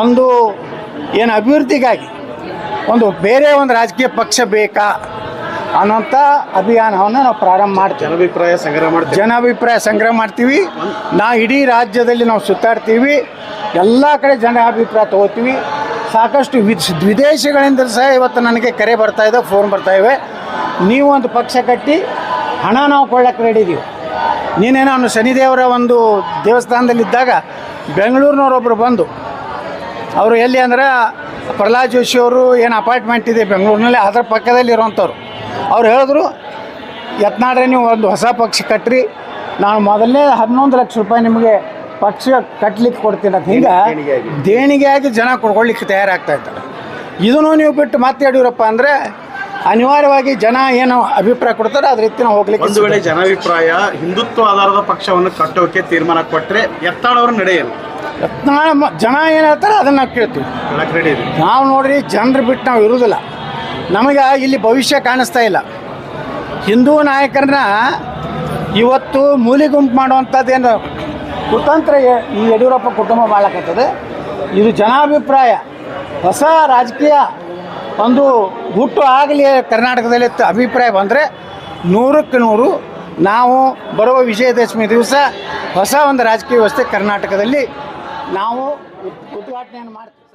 ಒಂದು ಏನು ಅಭಿವೃದ್ಧಿಗಾಗಿ ಒಂದು ಬೇರೆ ಒಂದು ರಾಜಕೀಯ ಪಕ್ಷ ಬೇಕಾ ಅನ್ನೋಂಥ ಅಭಿಯಾನವನ್ನು ನಾವು ಪ್ರಾರಂಭ ಮಾಡ್ತೀವಿ. ಜನಾಭಿಪ್ರಾಯ ಸಂಗ್ರಹ ಮಾಡ್ತೀವಿ. ಜನಾಭಿಪ್ರಾಯ ಸಂಗ್ರಹ ಮಾಡ್ತೀವಿ. ನಾ ಇಡೀ ರಾಜ್ಯದಲ್ಲಿ ನಾವು ಸುತ್ತಾಡ್ತೀವಿ. ಎಲ್ಲ ಕಡೆ ಜನ ಅಭಿಪ್ರಾಯ ತಗೋತೀವಿ. ಸಾಕಷ್ಟು ವಿದ್ ವಿದೇಶಗಳಿಂದ ಸಹ ಇವತ್ತು ನನಗೆ ಕರೆ ಬರ್ತಾ ಇದೆ ಫೋನ್ ಬರ್ತಾ ಇವೆ. ನೀವು ಒಂದು ಪಕ್ಷ ಕಟ್ಟಿ ಹಣ ನಾವು ಕೊಳ್ಳಕ್ಕೆ ರೆಡಿ ಇದೀವಿ. ನೀನೇನೋ ನಾನು ಶನಿದೇವರ ಒಂದು ದೇವಸ್ಥಾನದಲ್ಲಿದ್ದಾಗ ಬೆಂಗಳೂರಿನವರೊಬ್ಬರು ಬಂದು ಅವರು ಎಲ್ಲಿ ಅಂದ್ರೆ ಪ್ರಹ್ಲಾದ್ ಜೋಶಿ ಅವರು ಏನು ಅಪಾರ್ಟ್ಮೆಂಟ್ ಇದೆ ಬೆಂಗಳೂರಿನಲ್ಲಿ ಅದರ ಪಕ್ಕದಲ್ಲಿ ಇರುವಂಥವ್ರು. ಅವ್ರು ಹೇಳಿದ್ರು ಯತ್ನಾಡ್ರೆ ನೀವು ಒಂದು ಹೊಸ ಪಕ್ಷ ಕಟ್ಟ್ರಿ ನಾನು ಮೊದಲನೇ ಹನ್ನೊಂದು ಲಕ್ಷ ರೂಪಾಯಿ ನಿಮಗೆ ಪಕ್ಷ ಕಟ್ಟಲಿಕ್ಕೆ ಕೊಡ್ತೀನಿ ಅಂತ. ಹಿಂಗೆ ದೇಣಿಗೆಯಾಗಿ. ದೇಣಿಗೆಯಾಗಿ ಜನ ಕೊಡ್ಕೊಳ್ಳಿಕ್ಕೆ ತಯಾರಾಗ್ತಾ ಇದ್ದಾರೆ. ಇದನ್ನು ನೀವು ಬಿಟ್ಟು ಮತ್ತೆ ಯಡಿಯೂರಪ್ಪ ಅಂದರೆ ಅನಿವಾರ್ಯವಾಗಿ ಜನ ಏನು ಅಭಿಪ್ರಾಯ ಕೊಡ್ತಾರೆ ಅದ್ರ ರೀತಿ ನಾವು ಹೋಗ್ಲಿಕ್ಕೆ ಒಂದು ವೇಳೆ ಜನಾಭಿಪ್ರಾಯ ಹಿಂದುತ್ವ ಆಧಾರದ ಪಕ್ಷವನ್ನು ಕಟ್ಟೋಕೆ ತೀರ್ಮಾನ ಕೊಟ್ಟರೆ ಎತ್ತಾಡೋರು ನಡೆಯಲ್ಲ. ಯತ್ನಾಳ ಮ- ಜನ ಏನು ಹೇಳ್ತಾರೆ ಅದನ್ನು ನಾವು ಕೇಳ್ತೀವಿ. ನಾವು ನೋಡ್ರಿ ಜನರು ಬಿಟ್ಟು ನಾವು ಇರುವುದಿಲ್ಲ ನಮಗೆ ಇಲ್ಲಿ ಭವಿಷ್ಯ ಕಾಣಿಸ್ತಾ ಇಲ್ಲ. ಹಿಂದೂ ನಾಯಕರನ್ನ ಇವತ್ತು ಮೂಲಿ ಗುಂಪು ಮಾಡುವಂಥದ್ದು ಏನು? ಕುತಂತ್ರ ಈ ಯಡಿಯೂರಪ್ಪ ಕುಟುಂಬ ಮಾಡಕತ್ತದೆ ಇದು ಜನಾಭಿಪ್ರಾಯ. ಹೊಸ ರಾಜಕೀಯ ಒಂದು ಹುಟ್ಟು ಆಗಲಿ ಕರ್ನಾಟಕದಲ್ಲಿ ಅಭಿಪ್ರಾಯ ಬಂದರೆ ನೂರಕ್ಕೆ ನೂರು ನಾವು ಬರುವ ವಿಜಯದಶಮಿ ದಿವಸ ಹೊಸ ಒಂದು ರಾಜಕೀಯ ವ್ಯವಸ್ಥೆ ಕರ್ನಾಟಕದಲ್ಲಿ ನಾವು ಉದ್- ಉದ್ಘಾಟನೆಯನ್ನು ಮಾಡ್ತೀವಿ.